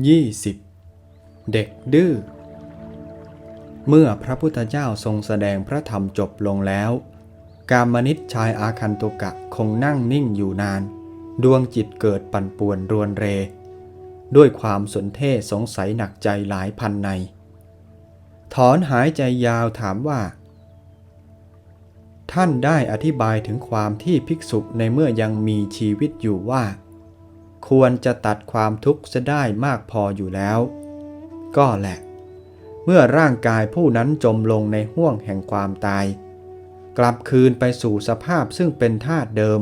20. เด็กดื้อ เมื่อพระพุทธเจ้าทรงแสดงพระธรรมจบลงแล้ว กามนิตชายอาคันตุกะคงนั่งนิ่งอยู่นาน ดวงจิตเกิดปั่นป่วนรวนเร ด้วยความสนเท่สงสัยหนักใจหลายพันใน ถอนหายใจยาวถามว่า ท่านได้อธิบายถึงความที่ภิกษุในเมื่อยังมีชีวิตอยู่ว่า ควรจะตัดความทุกข์จะได้มากพออยู่แล้ว ก็แหละ เมื่อร่างกายผู้นั้นจมลงในห้วงแห่งความตาย กลับคืนไปสู่สภาพซึ่งเป็นธาตุเดิม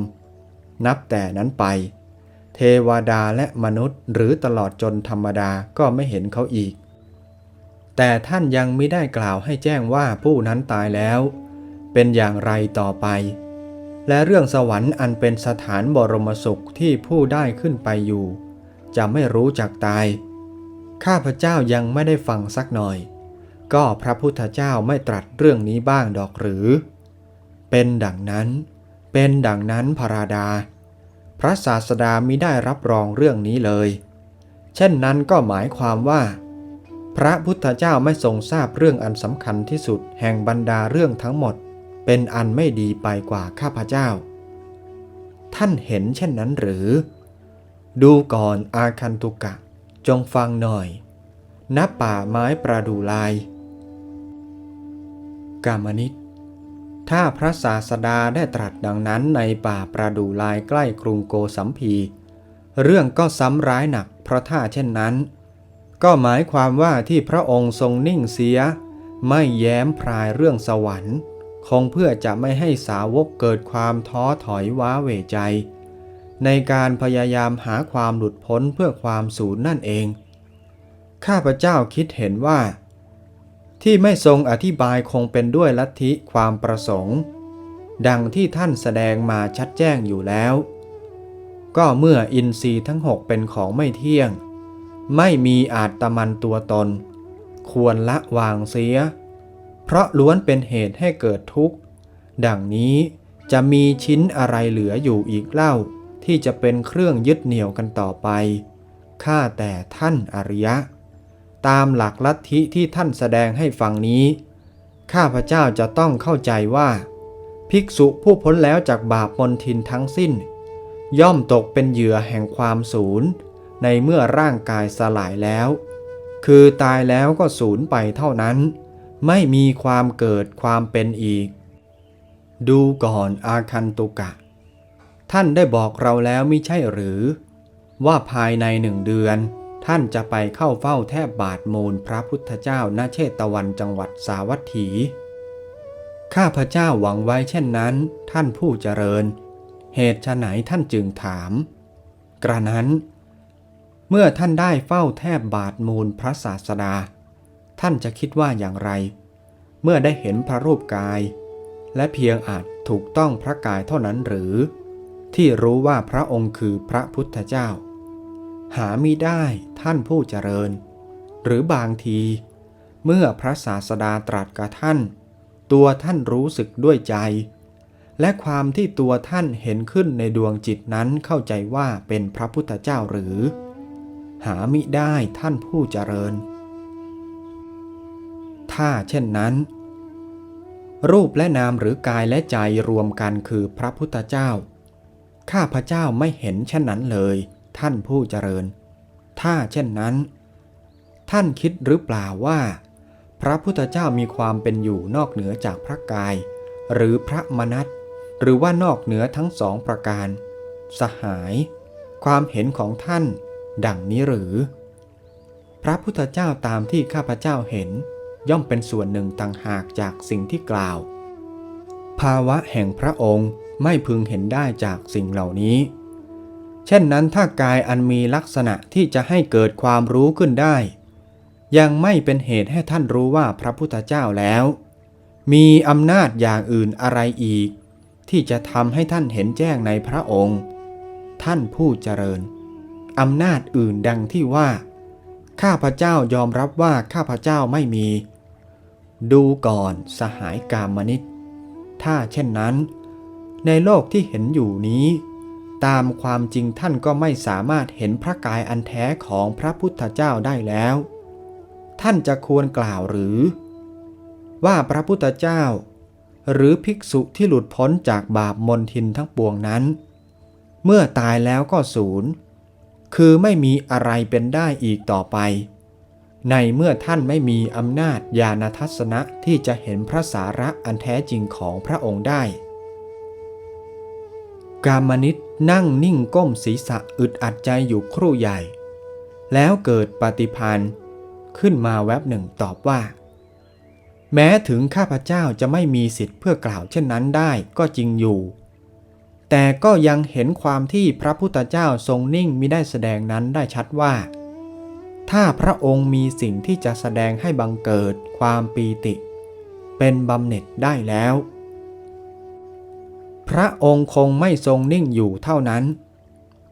นับแต่นั้นไป เทวดาและมนุษย์หรือตลอดจนธรรมดาก็ไม่เห็นเขาอีก แต่ท่านยังไม่ได้กล่าวให้แจ้งว่าผู้นั้นตายแล้ว เป็นอย่างไรต่อไป และเรื่องสวรรค์อันเป็นสถานบรมสุขที่ผู้ได้ขึ้นไปอยู่ จะไม่รู้จักตาย ข้าพเจ้ายังไม่ได้ฟังสักหน่อย ก็พระพุทธเจ้าไม่ตรัสเรื่องนี้บ้างดอกหรือ เป็นดังนั้น เป็นดังนั้นพระราดา พระศาสดามิได้รับรองเรื่องนี้เลย เช่นนั้นก็หมายความว่า พระพุทธเจ้าไม่ทรงทราบเรื่องอันสำคัญที่สุดแห่งบรรดาเรื่องทั้งหมด เป็นอันไม่ดีไปกว่าข้าพเจ้า ท่านเห็นเช่นนั้นหรือ ดูก่อนอาคันตุกะ จงฟังหน่อย ณ ป่าไม้ประดูลาย กามนิตถ้าพระศาสดาได้ตรัสดังนั้นในป่าประดูลายใกล้กรุงโกสัมพี เรื่องก็ซ้ำร้ายหนักเพราะถ้าเช่นนั้น ก็หมายความว่าที่พระองค์ทรงนิ่งเสีย ไม่แย้มพรายเรื่องสวรรค์ คงเพื่อจะไม่ให้สาวกเกิดความท้อถอยว้าเหวใจ ในการพยายามหาความหลุดพ้นเพื่อความสูญนั่นเอง ข้าพเจ้าคิดเห็นว่า ที่ไม่ทรงอธิบายคงเป็นด้วยลัทธิความประสงค์ ดังที่ท่านแสดงมาชัดแจ้งอยู่แล้ว ก็เมื่ออินทรีย์ทั้งหกเป็นของไม่เที่ยง ไม่มีอาจตมันตัวตน ควรละวางเสีย เพราะล้วนเป็นเหตุให้เกิดทุกข์ ดังนี้จะมีชิ้นอะไรเหลืออยู่อีกเล่า ที่จะเป็นเครื่องยึดเหนี่ยวกันต่อไป ข้าแต่ท่านอริยะ ตามหลักลัทธิที่ท่านแสดงให้ฟังนี้ ข้าพเจ้าจะต้องเข้าใจว่า ภิกษุผู้พ้นแล้วจากบาปมนทินทั้งสิ้น ย่อมตกเป็นเหยื่อแห่งความสูญในเมื่อร่างกายสลายแล้ว คือตายแล้วก็สูญไปเท่านั้น ไม่มีความเกิดความเป็นอีก ดูก่อนอาคันตุกะ ท่านได้บอกเราแล้วมิใช่หรือ ว่าภายในหนึ่งเดือน ท่านจะไปเข้าเฝ้าแทบบาทมูลพระพุทธเจ้าณเชตวันจังหวัดสาวัตถี ข้าพเจ้าหวังไว้เช่นนั้น ท่านผู้เจริญ เหตุฉไหนท่านจึงถาม กระนั้น เมื่อท่านได้เฝ้าแทบบาทมูลพระศาสดา ท่านจะคิดว่าอย่างไร เมื่อได้เห็นพระรูปกาย และเพียงอาจถูกต้องพระกายเท่านั้นหรือ ที่รู้ว่าพระองค์คือพระพุทธเจ้า หามิได้ท่านผู้เจริญ หรือบางที เมื่อพระศาสดาตรัสกับท่าน ตัวท่านรู้สึกด้วยใจ และความที่ตัวท่านเห็นขึ้นในดวงจิตนั้นเข้าใจว่าเป็นพระพุทธเจ้าหรือ หามิได้ท่านผู้เจริญ ถ้าเช่นนั้น รูปและนามหรือกายและใจรวมกันคือพระพุทธเจ้า ข้าพระเจ้าไม่เห็นเช่นนั้นเลย ท่านผู้เจริญ ถ้าเช่นนั้น ท่านคิดหรือเปล่าว่า พระพุทธเจ้ามีความเป็นอยู่นอกเหนือจากพระกาย หรือพระมนัตหรือว่านอกเหนือทั้งสองประการ สหาย ความเห็นของท่าน ดังนี้หรือ พระพุทธเจ้าตามที่ข้าพเจ้าเห็น ย่อมเป็นส่วนหนึ่งต่างหากจากสิ่งที่กล่าว ภาวะแห่งพระองค์ไม่พึงเห็นได้จากสิ่งเหล่านี้ เช่นนั้นถ้ากายอันมีลักษณะที่จะให้เกิดความรู้ขึ้นได้ ยังไม่เป็นเหตุให้ท่านรู้ว่าพระพุทธเจ้าแล้ว มีอำนาจอย่างอื่นอะไรอีก ที่จะทำให้ท่านเห็นแจ้งในพระองค์ ท่านผู้เจริญอำนาจอื่นดังที่ว่า ข้าพเจ้ายอมรับว่าข้าพเจ้าไม่มี ดูก่อนสหายกามนิตถ้าเช่นนั้น ในโลกที่เห็นอยู่นี้ ตามความจริงท่านก็ไม่สามารถเห็นพระกายอันแท้ของพระพุทธเจ้าได้แล้ว ท่านจะควรกล่าวหรือ ว่าพระพุทธเจ้า หรือภิกษุที่หลุดพ้นจากบาปมนทินทั้งปวงนั้น เมื่อตายแล้วก็ศูนย์ คือไม่มีอะไรเป็นได้อีกต่อไป ในเมื่อท่านไม่มีอำนาจญาณทัศนะที่จะเห็นพระสาระอันแท้จริงของพระองค์ได้ กามนิตนั่งนิ่งก้มศีรษะอึดอัดใจอยู่ครู่ใหญ่ แล้วเกิดปฏิพันธ์ขึ้นมาแวบหนึ่งตอบว่า แม้ถึงข้าพเจ้าจะไม่มีสิทธิ์เพื่อกล่าวเช่นนั้นได้ก็จริงอยู่ แต่ก็ยังเห็นความที่พระพุทธเจ้าทรงนิ่งมิได้แสดงนั้นได้ชัดว่า ถ้าพระองค์มีสิ่งที่จะแสดงให้บังเกิดความปีติ เป็นบำเหน็จได้แล้ว พระองค์คงไม่ทรงนิ่งอยู่เท่านั้น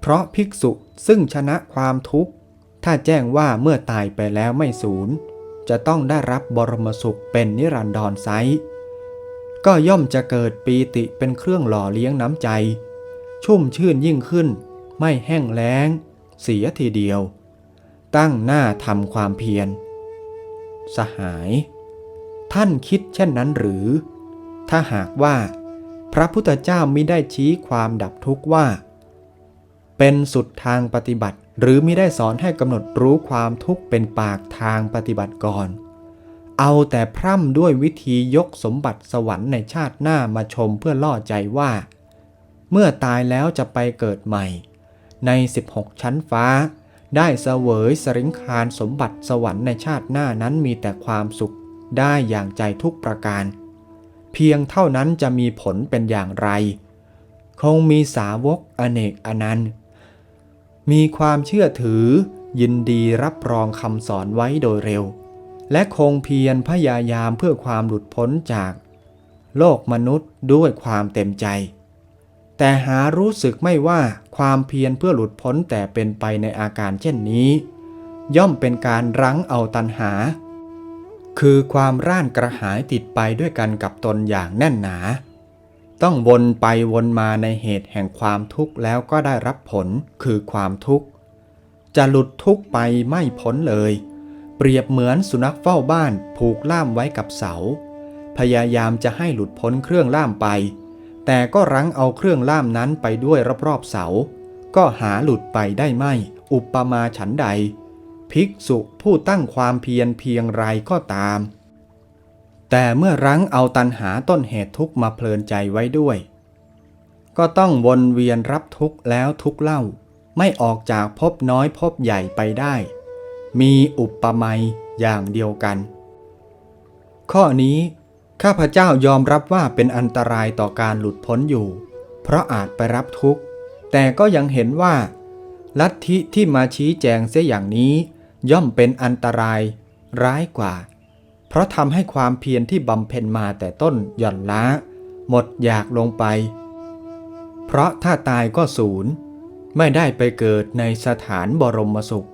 เพราะภิกษุซึ่งชนะความทุกข์ ถ้าแจ้งว่าเมื่อตายไปแล้วไม่สูญจะต้องได้รับบรมสุขเป็นนิรันดรไซ ก็ย่อมจะเกิดปีติเป็นเครื่องหล่อเลี้ยงน้ำใจ ชุ่มชื่นยิ่งขึ้น ไม่แห้งแล้ง เสียทีเดียว ตั้งหน้าทำความเพียร สหาย ท่านคิดเช่นนั้นหรือ ถ้าหากว่า พระพุทธเจ้ามิได้ชี้ความดับทุกข์ว่า เป็นสุดทางปฏิบัติ หรือมิได้สอนให้กำหนดรู้ความทุกข์เป็นปากทางปฏิบัติก่อน เอาแต่พร่ำด้วยวิธียกสมบัติสวรรค์ในชาติหน้ามาชมเพื่อล่อใจว่า เมื่อตายแล้วจะไปเกิดใหม่ ใน 16 ชั้นฟ้า ได้เสวยสริงคารสมบัติสวรรค์ในชาติหน้านั้นมีแต่ความสุขได้อย่างใจทุกประการ เพียงเท่านั้นจะมีผลเป็นอย่างไร คงมีสาวกอเนกอนันต์ มีความเชื่อถือยินดีรับรองคำสอนไว้โดยเร็ว และคงเพียรพยายามเพื่อความหลุดพ้นจาก โลกมนุษย์ด้วยความเต็มใจ แต่หารู้สึกไม่ว่าความเพียรเพื่อหลุดพ้นแต่เป็นไปในอาการเช่นนี้ ย่อมเป็นการรั้งเอาตันหา คือความร่านกระหายติดไปด้วยกันกับตนอย่างแน่นหนา ต้องวนไปวนมาในเหตุแห่งความทุกข์แล้วก็ได้รับผลคือความทุกข์ จะหลุดทุกข์ไปไม่พ้นเลย เปรียบเหมือนสุนัขเฝ้าบ้านผูกล่ามไว้กับเสา พยายามจะให้หลุดพ้นเครื่องล่ามไป แต่ก็รั้งเอาเครื่องล่ามนั้นไปด้วยรอบๆเสา ก็หาหลุดไปได้ไม่ อุปมาฉันใด ภิกษุผู้ตั้งความเพียรเพียงไรก็ตาม แต่เมื่อรั้งเอาตันหาต้นเหตุทุกมาเพลินใจไว้ด้วย ก็ต้องวนเวียนรับทุกข์แล้วทุกเล่า ไม่ออกจากภพน้อยภพใหญ่ไปได้ มีอุปมาอย่างเดียวกัน ข้อนี้ข้าพเจ้ายอมรับว่าเป็นอันตรายต่อการหลุดพ้นอยู่ เพราะอาจไปรับทุกข์ แต่ก็ยังเห็นว่า ลัทธิที่มาชี้แจงเสียอย่างนี้ ย่อมเป็นอันตรายร้ายกว่า เพราะทำให้ความเพียรที่บำเพ็ญมาแต่ต้นหย่อนล้า หมดอยากลงไป เพราะถ้าตายก็ศูนย์ ไม่ได้ไปเกิดในสถานบรมสุข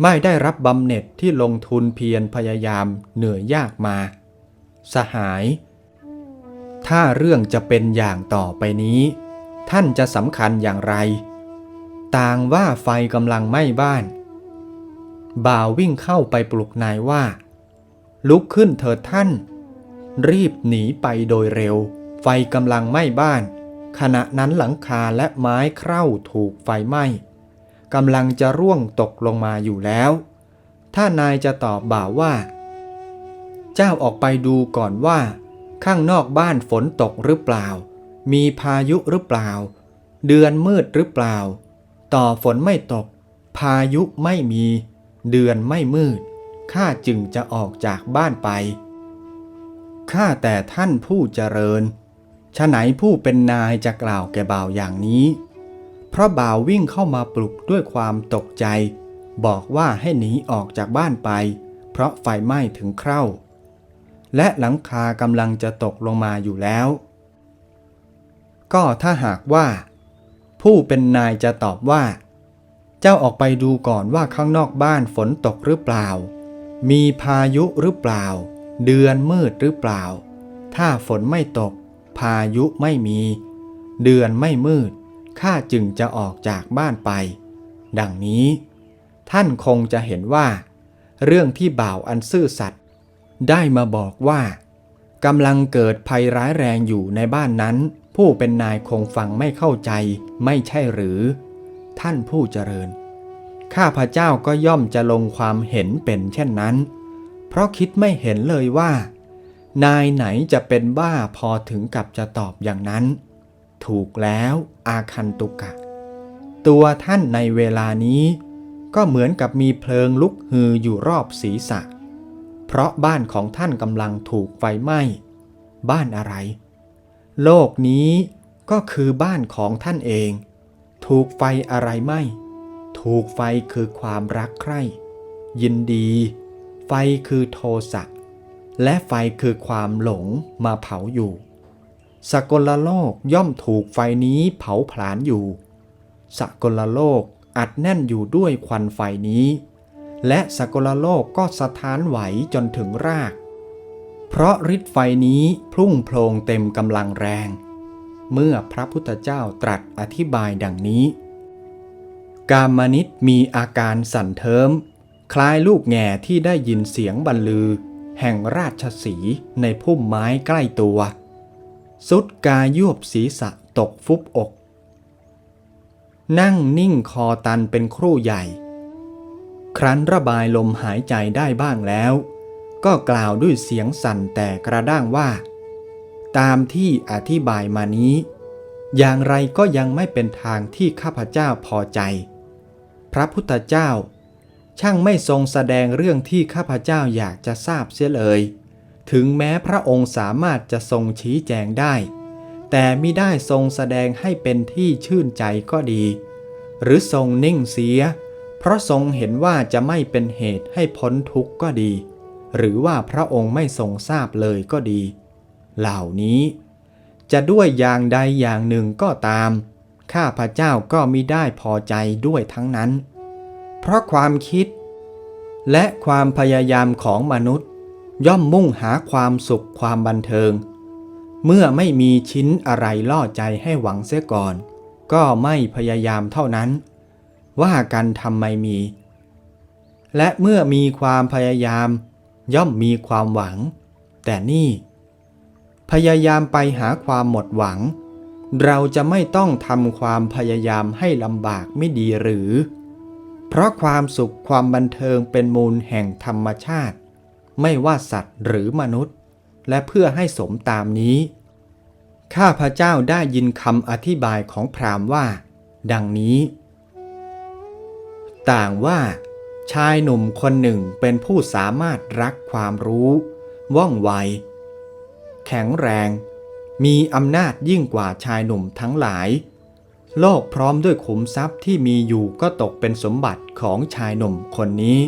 ไม่ได้รับบำเหน็จที่ลงทุนเพียรพยายามเหนื่อยยากมา สหาย ถ้าเรื่องจะเป็นอย่างต่อไปนี้ ท่านจะสำคัญอย่างไร ต่างว่าไฟกำลังไหม้บ้าน บ่าววิ่งเข้าไปปลุกนายว่า ลุกขึ้นเถิดท่าน รีบหนีไปโดยเร็ว ไฟกำลังไหม้บ้าน ขณะนั้นหลังคาและไม้เคร่าถูกไฟไหม้ กำลังจะร่วงตกลงมาอยู่แล้ว ถ้านายจะตอบบ่าวว่า เจ้าออกไปดูก่อนว่า ข้างนอกบ้านฝนตกหรือเปล่า มีพายุหรือเปล่า เดือนมืดหรือเปล่า ต่อฝนไม่ตก พายุไม่มี เดือนไม่มืด ข้าจึงจะออกจากบ้านไป ข้าแต่ท่านผู้เจริญฉะไหนผู้เป็นนายจะกล่าวแก่บ่าวอย่างนี้ พราะบ่าววิ่งเข้ามาปลุกด้วยความตกใจ บอกว่าให้หนีออกจากบ้านไป เพราะไฟไหม้ถึงเคร่า และหลังคากำลังจะตกลงมาอยู่แล้ว ก็ถ้าหากว่า ผู้เป็นนายจะตอบว่า เจ้าออกไปดูก่อนว่าข้างนอกบ้านฝนตกหรือเปล่า มีพายุหรือเปล่า เดือนมืดหรือเปล่า ถ้าฝนไม่ตก พายุไม่มี เดือนไม่มืด ข้าจึงจะออกจากบ้านไป ดังนี้ ท่านคงจะเห็นว่า เรื่องที่บ่าวอันซื่อสัตย์ได้มาบอกว่ากำลังเกิดภัยร้ายแรงอยู่ในบ้านนั้น ผู้เป็นนายคงฟังไม่เข้าใจไม่ใช่หรือ ท่านผู้เจริญ ข้าพระเจ้าก็ย่อมจะลงความเห็นเป็นเช่นนั้น เพราะคิดไม่เห็นเลยว่า นายไหนจะเป็นบ้าพอถึงกับจะตอบอย่างนั้น ถูกแล้วอาคันตุกะ ตัวท่านในเวลานี้ก็เหมือนกับมีเพลิงลุกฮืออยู่รอบศีรษะ เพราะบ้านของท่านกำลังถูกไฟไหม้ บ้านอะไร โลกนี้ก็คือบ้านของท่านเอง ถูกไฟอะไรไหม้ ถูกไฟคือความรักใคร่ ยินดี ไฟคือโทสะ และไฟคือความหลงมาเผาอยู่ สกลโลกย่อมถูกไฟนี้เผาผลาญอยู่ สกลโลกอัดแน่นอยู่ด้วยควันไฟนี้ และสกลโลกก็สะท้านไหวจนถึงราก เพราะฤทธิ์ไฟนี้พุ่งโพลงเต็มกำลังแรง เมื่อพระพุทธเจ้าตรัสอธิบายดังนี้ กามนิตมีอาการสั่นเทิม คล้ายลูกแง่ที่ได้ยินเสียงบรรลือ แห่งราชสีในพุ่มไม้ใกล้ตัว สุดกายยวบศีรษะตกฟุบอก นั่งนิ่งคอตันเป็นครู่ใหญ่ ครั้นระบายลมหายใจได้บ้างแล้ว ก็กล่าวด้วยเสียงสั่นแต่กระด้างว่า ตามที่อธิบายมานี้ อย่างไรก็ยังไม่เป็นทางที่ข้าพเจ้าพอใจ พระพุทธเจ้า ช่างไม่ทรงแสดงเรื่องที่ข้าพเจ้าอยากจะทราบเสียเลย ถึงแม้พระองค์สามารถจะทรงชี้แจงได้ แต่มิได้ทรงแสดงให้เป็นที่ชื่นใจก็ดี หรือทรงนิ่งเสีย เพราะทรงเห็นว่าจะไม่เป็นเหตุให้พ้นทุกข์ก็ดี หรือว่าพระองค์ไม่ทรงทราบเลยก็ดี เหล่านี้ จะด้วยอย่างใดอย่างหนึ่งก็ตาม ข้าพระเจ้าก็มิได้พอใจด้วยทั้งนั้น เพราะความคิด และความพยายามของมนุษย์ ย่อมมุ่งหาความสุขความบันเทิง เมื่อไม่มีชิ้นอะไรล่อใจให้หวังเสียก่อน ก็ไม่พยายามเท่านั้น ว่ากันทำไมมี และเมื่อมีความพยายาม ย่อมมีความหวัง แต่นี่ พยายามไปหาความหมดหวัง เราจะไม่ต้องทำความพยายามให้ลำบากไม่ดีหรือ เพราะความสุขความบันเทิงเป็นมูลแห่งธรรมชาติ ไม่ว่าสัตว์หรือมนุษย์ และเพื่อให้สมตามนี้ ข้าพระเจ้าได้ยินคำอธิบายของพราหมณ์ว่า ดังนี้ ต่างว่า ชายหนุ่มคนหนึ่งเป็นผู้สามารถรักความรู้ ว่องไว แข็งแรง มีอำนาจยิ่งกว่าชายหนุ่มทั้งหลายโลกพร้อมด้วยขุมทรัพย์ที่มีอยู่ก็ตกเป็นสมบัติของชายหนุ่มคนนี้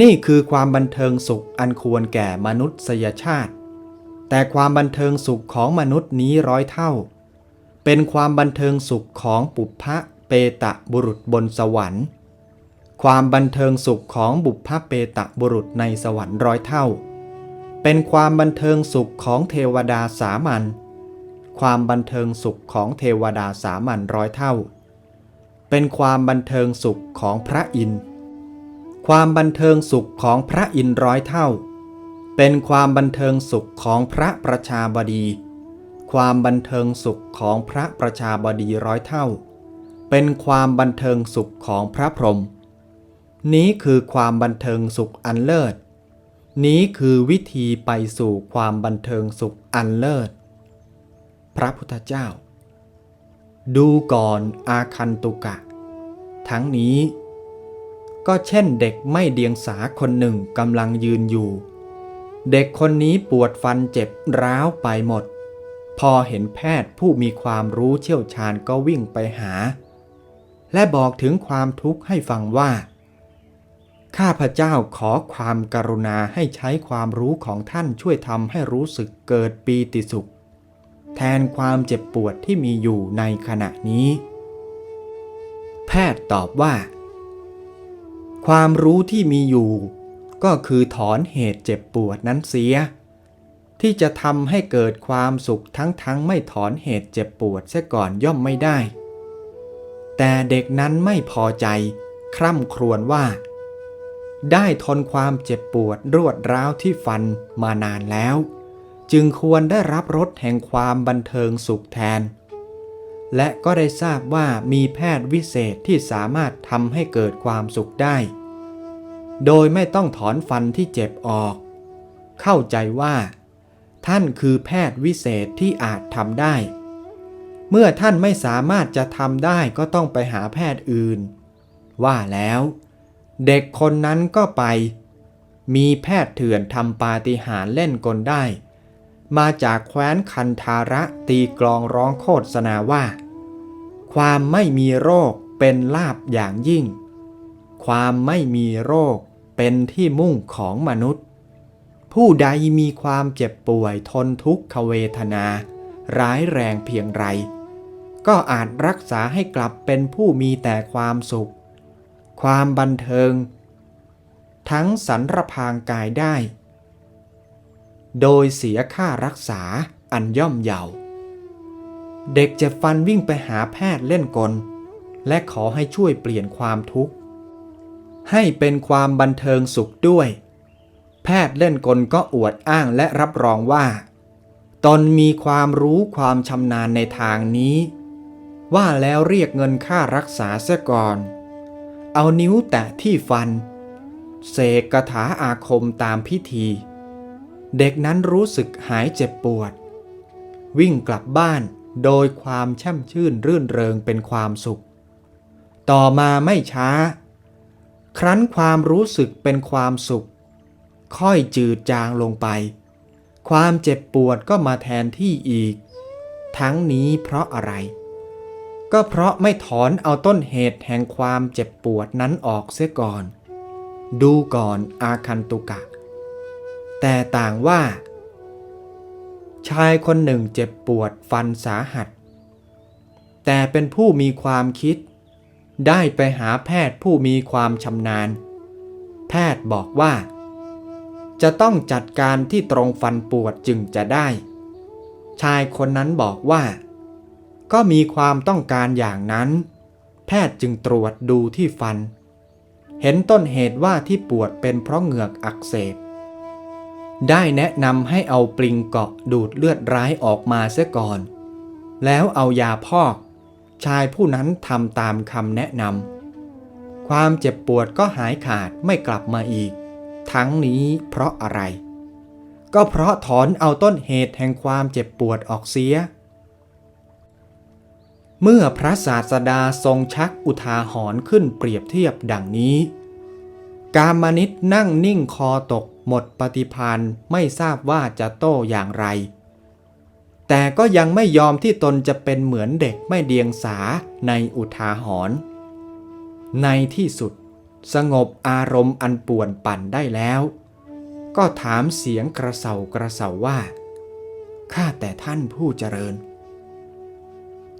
นี่คือความบันเทิงสุขอันควรแก่มนุษยชาติ แต่ความบันเทิงสุขของมนุษย์นี้ร้อยเท่า เป็นความบันเทิงสุขของปุพพะเปตะบุรุษบนสวรรค์ ความบันเทิงสุขของบุพพะเปตะบุรุษในสวรรค์ร้อยเท่า เป็นความบันเทิงสุขของเทวดาสามัญ ความบันเทิงสุขของเทวดาสามัญร้อยเท่า เป็นความบันเทิงสุขของพระอินทร์ ความบันเทิงสุขของพระอินทร์ร้อยเท่า เป็นความบันเทิงสุขของพระประชาบดี ความบันเทิงสุขของพระประชาบดีร้อยเท่า เป็นความบันเทิงสุขของพระพรหมนี้คือความบันเทิงสุขอันเลิศ นี้คือวิธีไปสู่ความบันเทิงสุขอันเลิศ พระพุทธเจ้า ดูก่อนอาคันตุกะ ทั้งนี้ ก็เช่นเด็กไม่เดียงสาคนหนึ่งกำลังยืนอยู่ เด็กคนนี้ปวดฟันเจ็บร้าวไปหมด พอเห็นแพทย์ผู้มีความรู้เชี่ยวชาญก็วิ่งไปหา และบอกถึงความทุกข์ให้ฟังว่า ข้าพเจ้าขอความกรุณาให้ใช้ความรู้ของท่านช่วยทำให้รู้สึกเกิดปีติสุข แทนความเจ็บปวดที่มีอยู่ในขณะนี้ แพทย์ตอบว่า ความรู้ที่มีอยู่ ก็คือถอนเหตุเจ็บปวดนั้นเสีย ที่จะทำให้เกิดความสุขทั้งๆไม่ถอนเหตุเจ็บปวดเสียก่อนย่อมไม่ได้ แต่เด็กนั้นไม่พอใจ คร่ำครวญว่า ได้ทนความเจ็บปวดรวดร้าวที่ฟันมานานแล้ว จึงควรได้รับรสแห่งความบันเทิงสุขแทน และก็ได้ทราบว่ามีแพทย์วิเศษที่สามารถทำให้เกิดความสุขได้ โดยไม่ต้องถอนฟันที่เจ็บออก เข้าใจว่า ท่านคือแพทย์วิเศษที่อาจทำได้ เมื่อท่านไม่สามารถจะทำได้ก็ต้องไปหาแพทย์อื่น ว่าแล้ว เด็กคนนั้นก็ไป มีแพทย์เถื่อนทำปาฏิหาริย์เล่นกลได้มาจากแคว้นคันธาระตีกลองร้องโคตรสนาว่า ความไม่มีโรคเป็นลาบอย่างยิ่ง ความไม่มีโรคเป็นที่มุ่งของมนุษย์ ผู้ใดมีความเจ็บป่วยทนทุกขเวทนา ร้ายแรงเพียงไร ก็อาจรักษาให้กลับเป็นผู้มีแต่ความสุข ความบันเทิง ทั้งสรรพางกายได้ โดยเสียค่ารักษาอันย่อมเยาว์ เด็กเจ็บฟันวิ่งไปหาแพทย์เล่นกล และขอให้ช่วยเปลี่ยนความทุกข์ ให้เป็นความบันเทิงสุขด้วย แพทย์เล่นกลก็อวดอ้างและรับรองว่า ตนมีความรู้ความชำนาญในทางนี้ ว่าแล้วเรียกเงินค่ารักษาเสียก่อน เอานิ้วแตะที่ฟัน เสกกถาอาคมตามพิธี เด็กนั้นรู้สึกหายเจ็บปวด วิ่งกลับบ้าน โดยความแช่มชื่นรื่นเริงเป็นความสุข ต่อมาไม่ช้า ครั้นความรู้สึกเป็นความสุข ค่อยจืดจางลงไป ความเจ็บปวดก็มาแทนที่อีก ทั้งนี้เพราะอะไร ก็เพราะไม่ถอนเอาต้นเหตุแห่งความเจ็บปวดนั้นออกเสียก่อน ดูก่อนอาคันตุกะ แต่ต่างว่า ชายคนหนึ่งเจ็บปวดฟันสาหัส แต่เป็นผู้มีความคิด ได้ไปหาแพทย์ผู้มีความชำนาญ แพทย์บอกว่า จะต้องจัดการที่ตรงฟันปวดจึงจะได้ ชายคนนั้นบอกว่า ก็มีความต้องการอย่างนั้น แพทย์จึงตรวจดูที่ฟัน เห็นต้นเหตุว่าที่ปวดเป็นเพราะเหงือกอักเสบ ได้แนะนำให้เอาปลิงเกาะดูดเลือดร้ายออกมาเสียก่อน แล้วเอายาพอก ชายผู้นั้นทำตามคำแนะนำความเจ็บปวดก็หายขาดไม่กลับมาอีก ทั้งนี้เพราะอะไร ก็เพราะถอนเอาต้นเหตุแห่งความเจ็บปวดออกเสีย เมื่อพระศาสดาทรงชักอุทาหรณ์ขึ้นเปรียบเทียบดังนี้ กามนิตนั่งนิ่งคอตกหมดปฏิพันไม่ทราบว่าจะโต้อย่างไร แต่ก็ยังไม่ยอมที่ตนจะเป็นเหมือนเด็กไม่เดียงสาในอุทาหรณ์ในที่สุดสงบอารมณ์อันป่วนปั่นได้แล้ว ก็ถามเสียงกระเสากระเสาว่า ข้าแต่ท่านผู้เจริญ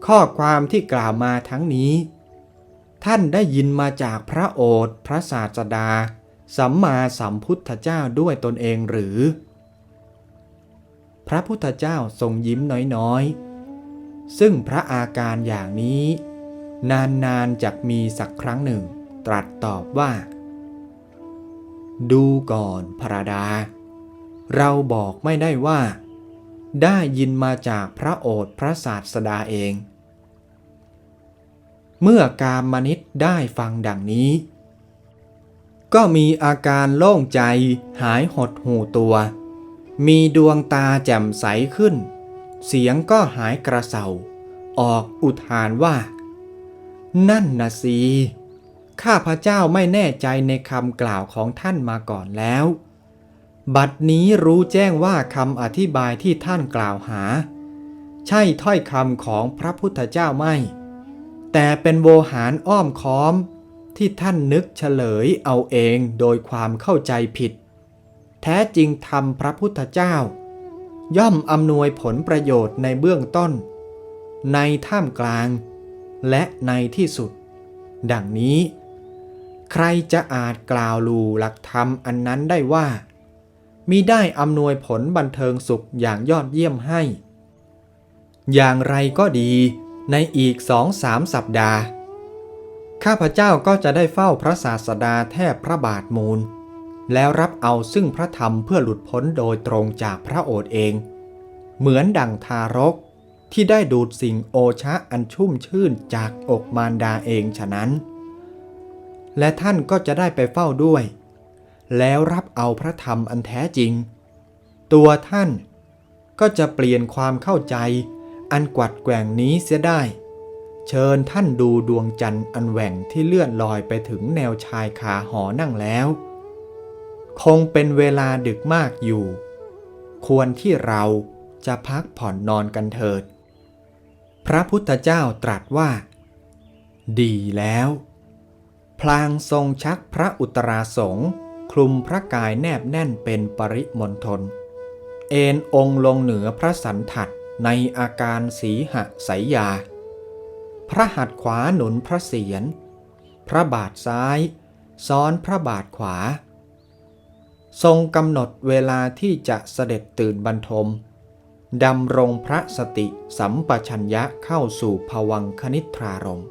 ข้อความที่กล่าวมาทั้งนี้ ท่านได้ยินมาจากพระโอษฐ์พระศาสดา สัมมาสัมพุทธเจ้าด้วยตนเองหรือ พระพุทธเจ้าทรงยิ้มน้อยๆ ซึ่งพระอาการอย่างนี้ นานๆจะมีสักครั้งหนึ่ง ตรัสตอบว่า ดูก่อนพระดา เราบอกไม่ได้ว่า ได้ยินมาจากพระโอษฐ์พระศาสดาเอง เมื่อกามมนิตได้ฟังดังนี้ ก็มีอาการโล่งใจหายหดหูตัว มีดวงตาแจ่มใสขึ้น เสียงก็หายกระเซาออกอุทานว่า นั่นนะสิข้าพระเจ้าไม่แน่ใจในคำกล่าวของท่านมาก่อนแล้ว บัดนี้รู้แจ้งว่าคำอธิบายที่ท่านกล่าวหา ใช่ถ้อยคำของพระพุทธเจ้าไม่ แต่เป็นโวหารอ้อมค้อมที่ท่านนึกเฉลยเอาเองโดยความเข้าใจผิด แท้จริงธรรมพระพุทธเจ้า ย่อมอำนวยผลประโยชน์ในเบื้องต้น ในท่ามกลาง และในที่สุด ดังนี้ ใครจะอาจกล่าวลูหลักธรรมอันนั้นได้ว่ามิได้อำนวยผลบันเทิงสุขอย่างยอดเยี่ยมให้ อย่างไรก็ดี ในอีกสองสามสัปดาห์ ข้าพเจ้าก็จะได้เฝ้าพระศาสดาแทบพระบาทมูล แล้วรับเอาซึ่งพระธรรมเพื่อหลุดพ้นโดยตรงจากพระโอษฐ์เอง เหมือนดั่งทารกที่ได้ดูดสิ่งโอชะอันชุ่มชื่นจากอกมารดาเองฉะนั้น และท่านก็จะได้ไปเฝ้าด้วย แล้วรับเอาพระธรรมอันแท้จริง ตัวท่านก็จะเปลี่ยนความเข้าใจ อันกวัดแกว่งนี้เสียได้ เชิญท่านดูดวงจันทร์อันแหว่งที่เลื่อนลอยไปถึงแนวชายคาหอนั่งแล้ว คงเป็นเวลาดึกมากอยู่ ควรที่เราจะพักผ่อนนอนกันเถิด พระพุทธเจ้าตรัสว่า ดีแล้ว พลางทรงชักพระอุตราสงฆ์คลุมพระกายแนบแน่นเป็นปริมณฑลเอนองค์ลงเหนือพระสันถัด ในอาการสีหสายยา พระหัตถ์ขวาหนุนพระเศียร พระบาทซ้าย ซ้อนพระบาทขวา ทรงกำหนดเวลาที่จะเสด็จตื่นบรรทมดำรงพระสติสัมปชัญญะเข้าสู่ภวังคณิตรารมณ์